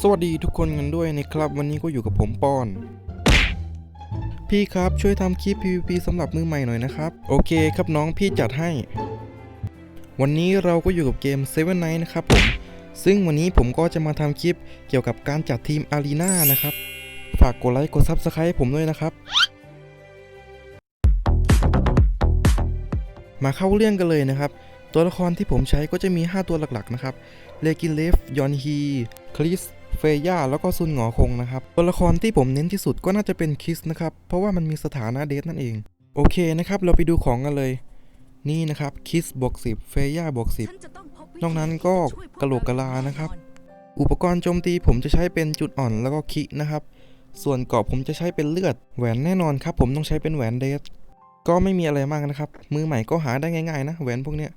สวัสดีทุกคนกันด้วยนะครับ วันนี้ก็อยู่กับผมปอน พี่ครับช่วยทำคลิป PVP สำหรับมือใหม่หน่อยนะครับ โอเคครับน้องพี่จัดให้ วันนี้เราก็อยู่กับเกม Seven Night นะครับผม ซึ่งวันนี้ผมก็จะมาทำคลิปเกี่ยวกับการจัดทีมอารีนานะครับ ฝากกดไลค์กด Subscribe ผมด้วยนะครับ มาเข้าเรื่องกันเลยนะครับตัวละครที่ผมใช้ก็จะมี 5 ตัวหลักๆ นะครับ เลกินเลฟ ยอนฮี คริส เฟย่าแล้วก็ซุนหงอคงนะครับตัวละครที่ผมเน้นที่สุดก็น่าจะเป็นคิสนะครับเพราะว่ามันมีสถานะเดทนั่นเอง โอเคนะครับ เราไปดูของกันเลย นี่นะครับคิสบวก10เฟย่าบวก10นอกนั้นก็กระโหลกกะลานะครับ อุปกรณ์โจมตีผมจะใช้เป็นจุดอ่อนแล้วก็คินะครับ ส่วนเกราะผมจะใช้เป็นเลือด แหวนแน่นอนครับผมต้องใช้เป็นแหวนเดทก็ไม่มีอะไรมากนะครับ มือใหม่ก็หาได้ง่ายๆนะแหวนพวกเนี้ย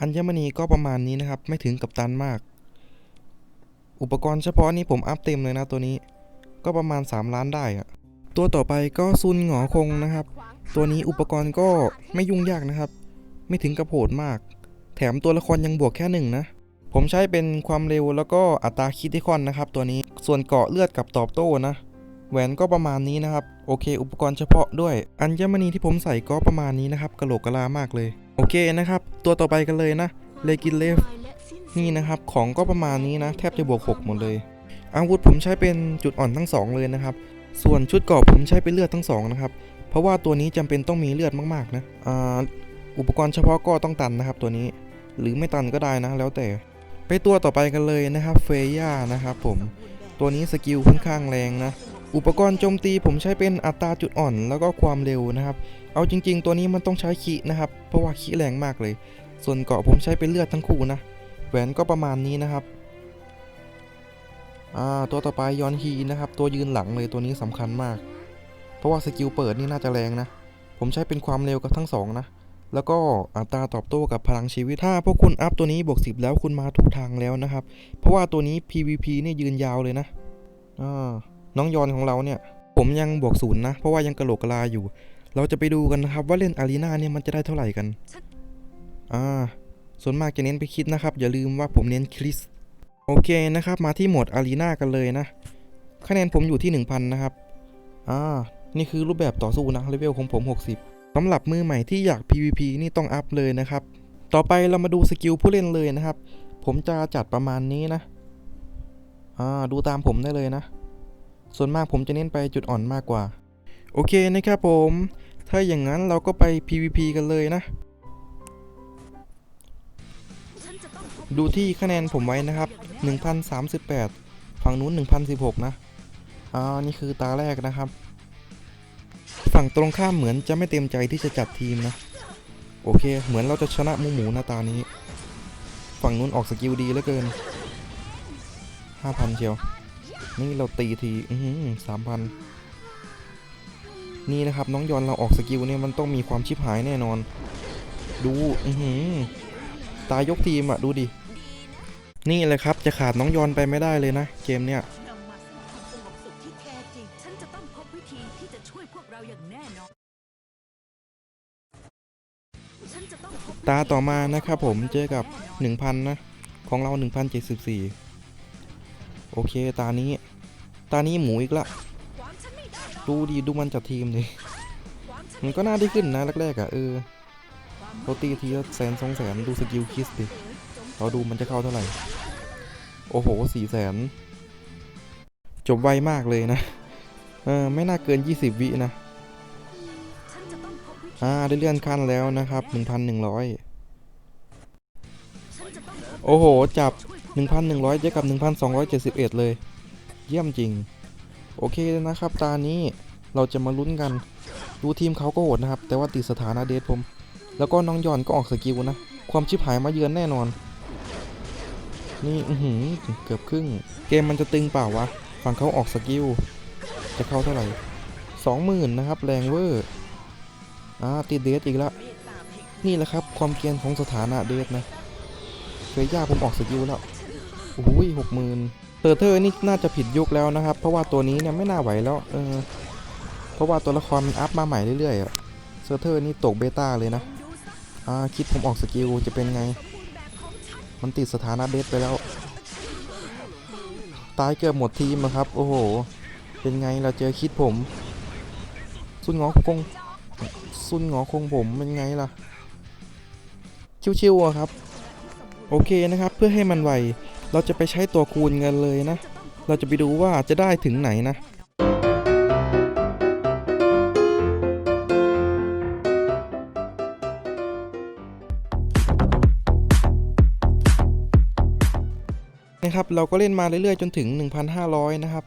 อัญมณีก็ประมาณนี้นะครับ ไม่ถึงกับตันมาก อุปกรณ์เฉพาะนี้ผมอัพเต็มเลยนะตัวนี้ ก็ประมาณ 3 ล้านได้อะตัวต่อไปก็ซุนหงอคงนะครับ ตัวนี้อุปกรณ์ก็ไม่ยุ่งยากนะครับ ไม่ถึงกับโหดมาก แถมตัวละครยังบวกแค่หนึ่งนะ ผมใช้เป็นความเร็วแล้วก็อัตราคิติคอนนะครับ ตัวนี้ ส่วนเกาะเลือดกับตอบโต้นะ แหวนก็ประมาณนี้นะครับ โอเค อุปกรณ์เฉพาะด้วย อัญมณีที่ผมใส่ก็ประมาณนี้นะครับกะโหลกกะลามากเลย โอเคนะครับ ตัวต่อไปกันเลยนะ เลกินเลฟ นี่นะครับของก็ประมาณนี้นะแทบจะบวก6หมดเลย อาวุธผมใช้เป็นจุดอ่อนทั้ง 2 เลยนะครับ ส่วนชุดเกราะผมใช้เป็นเลือดทั้ง2นะครับเพราะว่าตัวนี้จำเป็นต้องมีเลือดมากๆนะอ่าอุปกรณ์เฉพาะก็ต้องตันนะครับตัวนี้ หรือไม่ตันก็ได้นะแล้วแต่ ไปตัวต่อไปกันเลยนะครับเฟย่านะครับผมตัวนี้สกิลค่อนข้างแรงนะอุปกรณ์โจมตีผมใช้เป็นอัตราจุดอ่อนแล้วก็ความเร็วนะครับ เอาจริง ๆ ตัวนี้มันต้องใช้คีนะครับ เพราะว่าคีแรงมากเลย ส่วนเกราะผมใช้เป็นเลือดทั้งคู่นะ หวนก็ประมาณนี้นะครับอ่าตัวต่อไปยอนฮีนะครับ ตัวยืนหลังเลยตัวนี้สำคัญมาก เพราะว่าสกิลเปิดนี่น่าจะแรงนะ ผมใช้เป็นความเร็วกับทั้งสองนะ แล้วก็อัตราตอบโต้กับพลังชีวิต ถ้าพวกคุณอัพตัวนี้บวกสิบแล้วคุณมาถูกทางแล้วนะครับ เพราะว่าตัวนี้ PVP เนี่ยยืนยาวเลยนะอ่าน้องยอนของเราเนี่ย ผมยังบวกศูนย์นะ เพราะว่ายังกระโหลกกะลาอยู่ เราจะไปดูกันนะครับว่าเล่นอารีนาเนี่ยมันจะได้เท่าไหร่กัน อ่า ส่วนมากจะเน้นไปคิดนะครับ อย่าลืมว่าผมเน้นคริสโอเคนะครับ มาที่โหมดอารีนากันเลยนะคะแนนผมอยู่ที่ 1000 นะครับ อ่า นี่คือรูปแบบต่อสู้นะเลเวลของผม 60สำหรับมือใหม่ที่อยาก PVP นี่ต้องอัพเลยนะครับ ต่อไปเรามาดูสกิลผู้เล่นเลยนะครับ ผมจะจัดประมาณนี้นะ อ่า ดูตามผมได้เลยนะ ส่วนมากผมจะเน้นไปจุดอ่อนมากกว่า โอเคนะครับผม ถ้าอย่างนั้นเราก็ไป PVP กันเลยนะ ดูที่คะแนนผมไว้นะครับ 1038 ฝั่งนู้น 1016 นะ อ่า นี่คือตาแรกนะครับ ฝั่งตรงข้ามเหมือนจะไม่เต็มใจที่จะจัดทีมนะ โอเค เหมือนเราจะชนะมูหมูหน้าตานี้ ฝั่งนู้นออกสกิลดีเหลือเกิน 5,000 เชียว นี่เราตีที อือสามพันนี่นะครับ น้องยอนเราออกสกิลเนี่ยมันต้องมีความชิบหายแน่นอน ดู อือหือตายยกทีมอะดูดิ นี่เลยครับจะขาดน้องยอนไปไม่ได้เลยนะเกมเนี้ยนำมาซึ่งความสงบสุขที่แท้จริง ฉันจะต้องพบวิธีที่จะช่วยพวกเราอย่างแน่นอน ฉันจะต้องพบวิธีตาต่อมานะครับผมเจอกับ 1,000 นะ ของเรา 1,074 โอเคตานี้ ตานี้หมูอีกละ ขวางฉันไม่ได้หรอกดูดีดูมันจัดทีมเลยขวางฉันมันก็น่าได้ขึ้นนะแรกๆอะเออความเรตีทีละแสนสองแสนดูสกิลคิสดิ เเราดูมันจะเข้าเท่าไหร่ โอ้โหสี่แสนจบไวมากเลยนะ เออไม่น่าเกิน 20 วินะองพบวิธีอ่าได้เลื่อนขั้นแล้วนะครับ 1,100ฉันจะต้องพบโอ้โห จับช่วยพวกเรา1,100เจอกับ 1,271 เลย เยี่ยมจริง โอเคนะครับ ตานี้เราจะมาลุ้นกัน ดูทีมเขาก็โหดนะครับ แต่ว่าติดสถานะเดทผม แล้วก็น้องยอนก็ออกสกิลนะ ความชิบหายมาเยือนแน่นอน นี่อือหือเกือบครึ่ง เกมมันจะตึงเปล่าวะ ฝั่งเขาออกสกิล จะเข้าเท่าไหร่สองหมื่นนะครับ แรงเวอร์อ่าติดเดทอีกแล้วนี่แหละครับ ความเกียนของสถานะเดทนะเฟย่าผมออกสกิลแล้วโอ้ยหกหมื่นเตอร์เทอร์นี่น่าจะผิดยุคแล้วนะครับ เพราะว่าตัวนี้เนี่ยไม่น่าไหวแล้ว เออ เพราะว่าตัวละครมันอัพมาใหม่เรื่อยๆอะเซอร์เทอร์นี่ตกเบต้าเลยนะ อ่า คิดผมออกสกิลจะเป็นไง มันติดสถานะเดทไปแล้ว ตายเกือบหมดทีมครับ โอ้โห เป็นไงเราเจอคิดผมสุนงอคงสุนงอคงผมเป็นไงล่ะ ชิวๆครับ โอเคนะครับ เพื่อให้มันไว เราจะไปใช้ตัวคูณเงินเลยนะ เราจะไปดูว่าจะได้ถึงไหนนะ นะครับเราก็เล่นมาเรื่อยๆจนถึง 1,500 นะครับ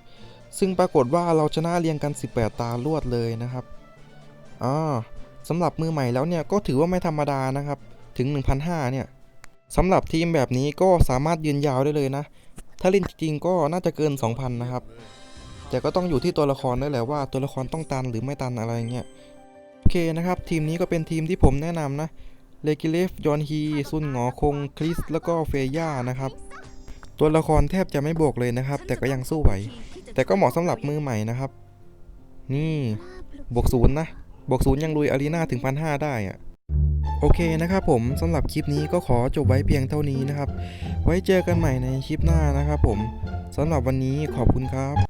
ซึ่งปรากฏว่าเราชนะเรียงกัน 18 ตารวดเลยนะครับอ่าสำหรับมือใหม่แล้วเนี่ยก็ถือว่าไม่ธรรมดานะครับถึง 1,500 เนี่ยสำหรับทีมแบบนี้ก็สามารถยืนยาวได้เลยนะ ถ้าเล่นจริงก็น่าจะเกิน 2,000 นะครับ แต่ก็ต้องอยู่ที่ตัวละครด้วยแหละว่าตัวละครต้องตันหรือไม่ตันอะไรเงี้ย โอเคนะครับ ทีมนี้ก็เป็นทีมที่ผมแนะนำนะ เลกิเลฟ ยอนฮี ซุนหงอคง คริส แล้วก็เฟย่านะครับ ตัวละครแทบจะไม่บวกเลยนะครับ แต่ก็ยังสู้ไหว แต่ก็เหมาะสำหรับมือใหม่นะครับ นี่บวกศูนย์นะบวกศูนย์ยังลุยอารีนาถึงพันห้าได้อะโอเคนะครับผมสำหรับคลิปนี้ก็ขอจบไว้เพียงเท่านี้นะครับ ไว้เจอกันใหม่ในคลิปหน้านะครับผมสำหรับวันนี้ขอบคุณครับ